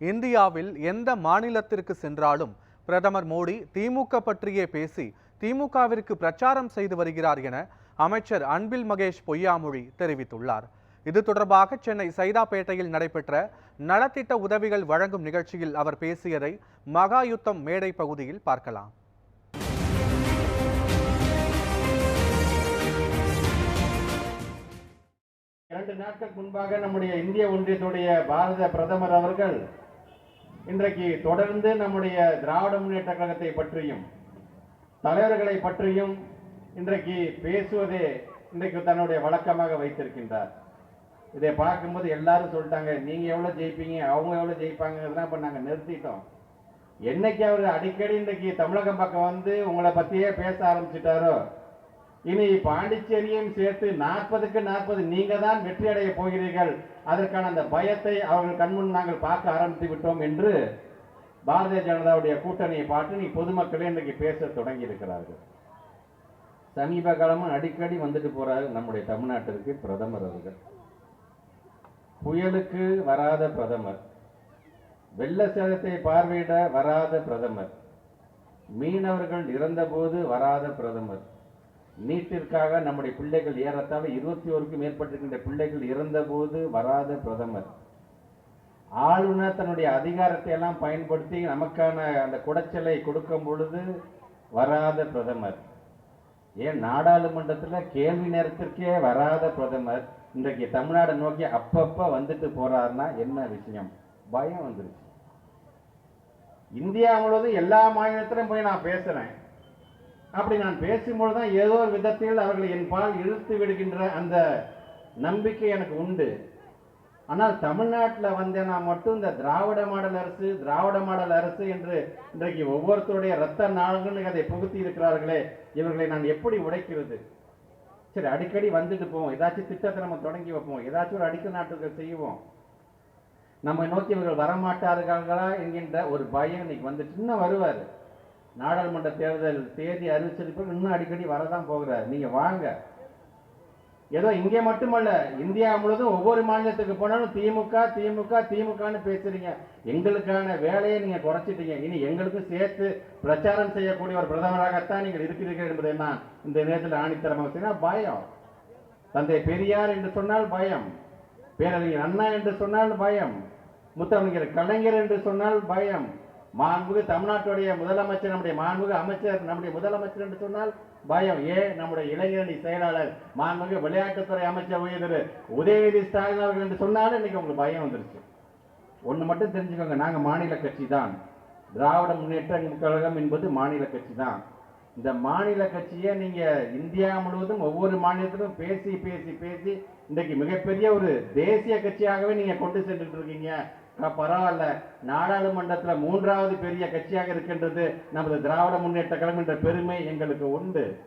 இந்தியாவில் எந்த மாநிலத்திற்கு சென்றாலும் பிரதமர் மோடி திமுக பற்றியே பேசி திமுகவிற்கு பிரச்சாரம் செய்து வருகிறார் என அமைச்சர் அன்பில் மகேஷ் பொய்யாமொழி தெரிவித்துள்ளார். இது தொடர்பாக சென்னை சைதாப்பேட்டையில் நடைபெற்ற நலத்திட்ட உதவிகள் வழங்கும் நிகழ்ச்சியில் அவர் பேசியதை மகாயுத்தம் மேடை பகுதியில் பார்க்கலாம். இரண்டு நாட்கள் முன்பாக நம்முடைய இந்திய ஒன்றியத்துடைய பாரத பிரதமர் அவர்கள் இன்றைக்கு தொடர்ந்து நம்முடைய திராவிட முன்னேற்ற கழகத்தை பற்றியும் தலைவர்களை பற்றியும் இன்றைக்கு பேசுவதே இன்றைக்கு தன்னுடைய வழக்கமாக வைத்திருக்கின்றார். இதை பார்க்கும்போது எல்லாரும் சொல்லிட்டாங்க நீங்கள் எவ்வளோ ஜெயிப்பீங்க? அவங்க எவ்வளோ ஜெயிப்பாங்கிறதுலாம் இப்போ நாங்கள் நிறுத்திட்டோம். என்னைக்கு அவர் அடிக்கடி இன்றைக்கு தமிழகம் பக்கம் வந்து உங்களை பற்றியே பேச ஆரம்பிச்சிட்டாரோ இனி பாண்டிச்சேரியும் சேர்த்து நாற்பதுக்கு நாற்பது நீங்க தான் வெற்றி அடைய போகிறீர்கள். அதற்கான அந்த பயத்தை அவர்கள் கண்முன் நாங்கள் பார்க்க ஆரம்பித்து விட்டோம் என்று பாரதிய ஜனதாவுடைய கூட்டணியை பார்த்து நீ பொதுமக்களே இன்றைக்கு பேச தொடங்கி இருக்கிறார்கள் சமீப காலமும் அடிக்கடி வந்துட்டு போறாரு நம்முடைய தமிழ்நாட்டிற்கு பிரதமர் அவர்கள். புயலுக்கு வராத பிரதமர். வெள்ள சேதத்தை பார்வையிட வராத பிரதமர். மீனவர்கள் இறந்தபோது வராத பிரதமர். நீட்டிற்காக நம்முடைய பிள்ளைகள் ஏறத்தாழ இருபத்தி ஓருக்கும் மேற்பட்டிருக்கின்ற பிள்ளைகள் இறந்தபோது வராத பிரதமர். ஆளுநர் தன்னுடைய அதிகாரத்தை எல்லாம் பயன்படுத்தி நமக்கான அந்த குடைச்சலை கொடுக்கும் பொழுது வராத பிரதமர். ஏன்? நாடாளுமன்றத்தில் கேள்வி நேரத்திற்கே வராத பிரதமர். இன்றைக்கு தமிழ்நாடு நோக்கி அப்பப்போ வந்துட்டு போறாருன்னா என்ன விஷயம்? பயம் வந்துருச்சு. இந்தியா முழுவதும் எல்லா மாநிலத்திலும் போய் நான் பேசுறேன். அப்படி நான் பேசும்பொழுது தான் ஏதோ ஒரு விதத்தில் அவர்களை என் பால் இழுத்து விடுகின்ற அந்த நம்பிக்கை எனக்கு உண்டு. ஆனால் தமிழ்நாட்டில் வந்தேன்னா மட்டும் இந்த திராவிட மாடல் அரசு திராவிட மாடல் அரசு என்று இன்றைக்கு ஒவ்வொருத்தருடைய ரத்த நாள்கள் அதை புகுத்தி இருக்கிறார்களே இவர்களை நான் எப்படி உடைக்கிறது? சரி அடிக்கடி வந்துட்டு போவோம். ஏதாச்சும் திட்டத்தை நம்ம தொடங்கி வைப்போம். ஏதாச்சும் ஒரு அடிக்கல் நாட்டுகள் செய்வோம். நம்ம நோக்கி இவர்கள் வரமாட்டார்களா என்கின்ற ஒரு பயம் இன்னைக்கு வந்துட்டு இன்னும் வருவார். நாடாளுமன்ற தேர்தல் தேதி அறிவிச்சிருப்ப இன்னும் அடிக்கடி வரதான் போகிறார். நீங்க வாங்க. ஏதோ இங்கே மட்டுமல்ல இந்தியா முழுவதும் ஒவ்வொரு மாநிலத்துக்கு போனாலும் திமுக திமுக திமுகன்னு பேசுறீங்க. எங்களுக்கான வேலையை நீங்க குறைச்சிட்டீங்க. இனி எங்களுக்கும் சேர்த்து பிரச்சாரம் செய்யக்கூடிய ஒரு பிரதமராகத்தான் நீங்கள் இருக்கிறீர்கள் என்பதை நான் இந்த நேரத்தில் ஆணித்தரமாக பயம். தந்தை பெரியார் என்று சொன்னால் பயம். பேரறிஞர் அண்ணா என்று சொன்னால் பயம். முத்தமிழர் கலைஞர் என்று சொன்னால் பயம். மாண்புக தமிழ்நாட்டுடைய முதலமைச்சர் நம்முடைய மாண்புகு அமைச்சர் நம்முடைய முதலமைச்சர் என்று சொன்னால் பயம். ஏன் நம்முடைய இளைஞரணி செயலாளர் மாண்புகு விளையாட்டுத்துறை அமைச்சர் உயர் உதயநிதி ஸ்டாலின் அவர்கள் என்று சொன்னாலும் இன்னைக்கு உங்களுக்கு பயம் வந்துருச்சு. ஒன்று மட்டும் தெரிஞ்சுக்கோங்க நாங்கள் மாநில கட்சி தான் திராவிட முன்னேற்ற கழகம் என்பது மாநில கட்சி தான் இந்த மாநில கட்சியை நீங்கள் இந்தியா முழுவதும் ஒவ்வொரு மாநிலத்திலும் பேசி பேசி பேசி இன்றைக்கு மிகப்பெரிய ஒரு தேசிய கட்சியாகவே நீங்கள் கொண்டு சென்றுட்டு இருக்கீங்க. பரவாயில்ல. நாடாளுமன்றத்துல மூன்றாவது பெரிய கட்சியாக இருக்கின்றது நமது திராவிட முன்னேற்ற கழகம் என்ற பெருமை எங்களுக்கு உண்டு.